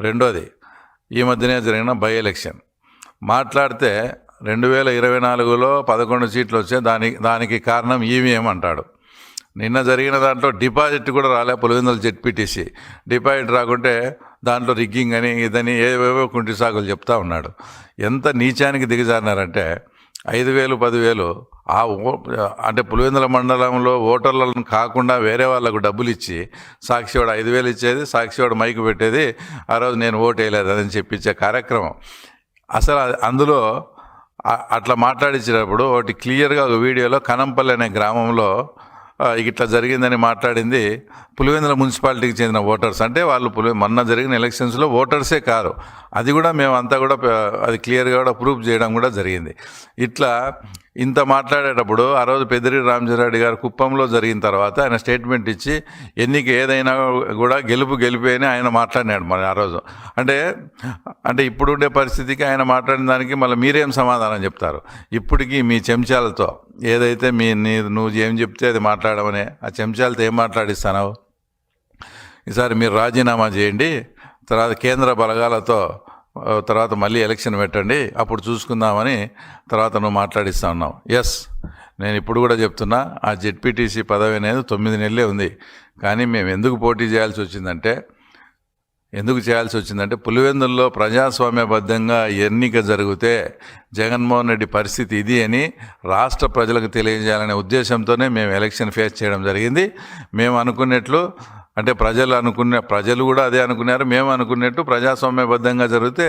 రెండోది ఈ మధ్యనే జరిగిన బై ఎలక్షన్. మాట్లాడితే రెండు వేల ఇరవై నాలుగులో పదకొండు సీట్లు వచ్చే దానికి దానికి కారణం ఈవీఎం అంటాడు. నిన్న జరిగిన దాంట్లో డిపాజిట్ కూడా రాలే పులివెందుల జెడ్పీటీసీ. డిపాజిట్ రాకుంటే దాంట్లో రిగ్గింగ్ అని ఇదని ఏవేవో కుంటి సాగులు చెప్తా ఉన్నాడు. ఎంత నీచానికి దిగజారినారంటే ఐదు వేలు పదివేలు. ఆ ఓ అంటే పులివెందుల మండలంలో ఓటర్లను కాకుండా వేరే వాళ్ళకు డబ్బులు ఇచ్చి సాక్షివాడు ఐదు వేలు ఇచ్చేది సాక్షివాడు మైకు పెట్టేది ఆ రోజు నేను ఓటు వేయలేదు అని చెప్పించే కార్యక్రమం. అసలు అందులో అట్లా మాట్లాడించినప్పుడు ఒకటి క్లియర్గా ఒక వీడియోలో కనంపల్లి అనే గ్రామంలో ఇట్లా జరిగిందని మాట్లాడింది పులివెందుల మున్సిపాలిటీకి చెందిన ఓటర్స్ అంటే వాళ్ళు పులి మొన్న జరిగిన ఎలక్షన్స్లో ఓటర్సే కారు. అది కూడా మేమంతా కూడా అది క్లియర్గా కూడా ప్రూఫ్ చేయడం కూడా జరిగింది. ఇట్లా ఇంత మాట్లాడేటప్పుడు ఆ రోజు పెద్దిరి రామచంద్రారెడ్డి గారు కుప్పంలో జరిగిన తర్వాత ఆయన స్టేట్మెంట్ ఇచ్చి ఎన్నిక ఏదైనా కూడా గెలుపు గెలిపే అని ఆయన మాట్లాడినాడు మరి ఆ రోజు. అంటే అంటే ఇప్పుడుండే పరిస్థితికి ఆయన మాట్లాడిన దానికి మళ్ళీ మీరేం సమాధానం చెప్తారు? ఇప్పటికీ మీ చెంచాలతో ఏదైతే మీ నీ నువ్వు ఏం చెప్తే అది మాట్లాడమని ఆ చెంచాలతో ఏం మాట్లాడిస్తావు ఈసారి మీరు రాజీనామా చేయండి తర్వాత కేంద్ర బలగాలతో తర్వాత మళ్ళీ ఎలక్షన్ పెట్టండి అప్పుడు చూసుకుందామని తర్వాత నువ్వు మాట్లాడిస్తా ఉన్నావు. ఎస్ నేను ఇప్పుడు కూడా చెప్తున్నా ఆ జెడ్పీటీసీ పదవి అనేది తొమ్మిది నెలలే ఉంది. కానీ మేము ఎందుకు పోటీ చేయాల్సి వచ్చిందంటే ఎందుకు చేయాల్సి వచ్చిందంటే పులివెందుల్లో ప్రజాస్వామ్యబద్ధంగా ఎన్నిక జరిగితే జగన్మోహన్ రెడ్డి పరిస్థితి ఇది అని రాష్ట్ర ప్రజలకు తెలియజేయాలనే ఉద్దేశంతోనే మేము ఎలక్షన్ ఫేస్ చేయడం జరిగింది. మేము అనుకున్నట్లు అంటే ప్రజలు అనుకున్న ప్రజలు కూడా అదే అనుకున్నారు. మేము అనుకున్నట్టు ప్రజాస్వామ్యబద్ధంగా జరిగితే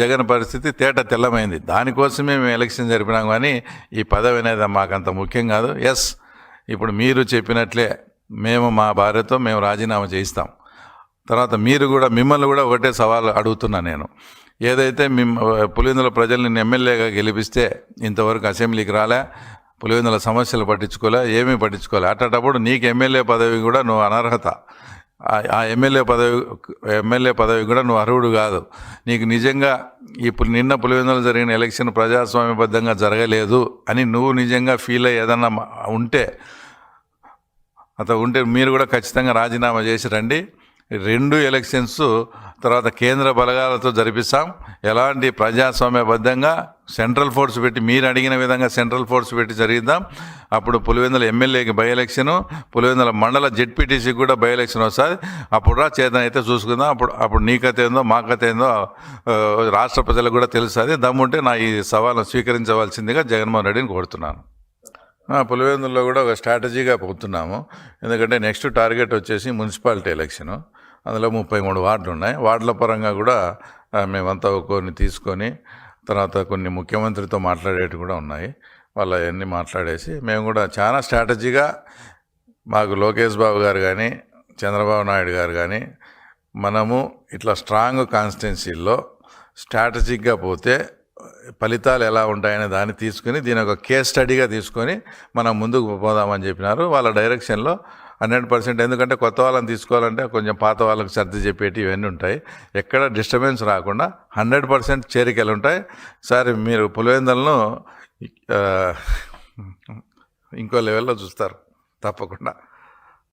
జగన్ పరిస్థితి తేట తెల్లమైంది. దానికోసమే మేము ఎలక్షన్ జరిపినాం కానీ ఈ పదవి అనేది మాకంత ముఖ్యం కాదు. ఎస్ ఇప్పుడు మీరు చెప్పినట్లే మేము మా భార్యతో మేము రాజీనామా చేయిస్తాం. తర్వాత మీరు కూడా మిమ్మల్ని కూడా ఒకటే సవాల్ అడుగుతున్నా నేను. ఏదైతే మిమ్మ పులివెందుల ప్రజల్ని ఎమ్మెల్యేగా గెలిపిస్తే ఇంతవరకు అసెంబ్లీకి రాలే పులివెందుల సమస్యలు పట్టించుకోలే ఏమీ పట్టించుకోలే. అట్టేటప్పుడు నీకు ఎమ్మెల్యే పదవి కూడా నువ్వు అనర్హత. ఆ- ఎమ్మెల్యే పదవి ఎమ్మెల్యే పదవి కూడా నువ్వు అర్హుడు కాదు. నీకు నిజంగా ఇప్పుడు నిన్న పులివెందులు జరిగిన ఎలక్షన్ ప్రజాస్వామ్యబద్ధంగా జరగలేదు అని నువ్వు నిజంగా ఫీల్ అయ్యి ఏదన్నా ఉంటే అతను ఉంటే మీరు కూడా ఖచ్చితంగా రాజీనామా చేసి రండి. రెండు ఎలక్షన్స్ తర్వాత కేంద్ర బలగాలతో జరిపిస్తాం. ఎలాంటి ప్రజాస్వామ్యబద్ధంగా సెంట్రల్ ఫోర్స్ పెట్టి మీరు అడిగిన విధంగా సెంట్రల్ ఫోర్స్ పెట్టి జరిగిద్దాం. అప్పుడు పులివెందుల ఎమ్మెల్యేకి బై ఎలక్షను పులివెందుల మండల జెడ్పీటీసీకి కూడా బై ఎలక్షన్ వస్తుంది. అప్పుడు రా చేతన అయితే చూసుకుందాం. అప్పుడు అప్పుడు నీ కథ ఏందో మా కథ ఏందో రాష్ట్ర ప్రజలకు కూడా తెలుస్తుంది. దమ్ముంటే నా ఈ సవాల్ను స్వీకరించవలసిందిగా జగన్మోహన్ రెడ్డిని కోరుతున్నాను. పులివెందుల్లో కూడా ఒక స్ట్రాటజీగా పోతున్నాము. ఎందుకంటే నెక్స్ట్ టార్గెట్ వచ్చేసి మున్సిపాలిటీ ఎలక్షను. అందులో ముప్పై మూడు వార్డులు ఉన్నాయి వార్డుల పరంగా కూడా మేమంతా కొన్ని తీసుకొని తర్వాత కొన్ని ముఖ్యమంత్రితో మాట్లాడేవి కూడా ఉన్నాయి. వాళ్ళ అవన్నీ మాట్లాడేసి మేము కూడా చాలా స్ట్రాటజీగా మాకు లోకేష్ బాబు గారు కానీ చంద్రబాబు నాయుడు గారు కానీ మనము ఇట్లా స్ట్రాంగ్ కాన్స్టిట్యున్సీల్లో స్ట్రాటజిక్గా పోతే ఫలితాలు ఎలా ఉంటాయనే దాన్ని తీసుకుని దీని ఒక కేస్ స్టడీగా తీసుకొని మనం ముందుకు పోదామని చెప్పినారు. వాళ్ళ డైరెక్షన్లో హండ్రెడ్ పర్సెంట్. ఎందుకంటే కొత్త వాళ్ళని తీసుకోవాలంటే కొంచెం పాత వాళ్ళకి సర్ది చెప్పేటి ఇవన్నీ ఉంటాయి. ఎక్కడ డిస్టర్బెన్స్ రాకుండా హండ్రెడ్ పర్సెంట్ చేరికలు ఉంటాయి. సార్ మీరు పులివెందులను ఇంకో లెవెల్లో చూస్తారు తప్పకుండా.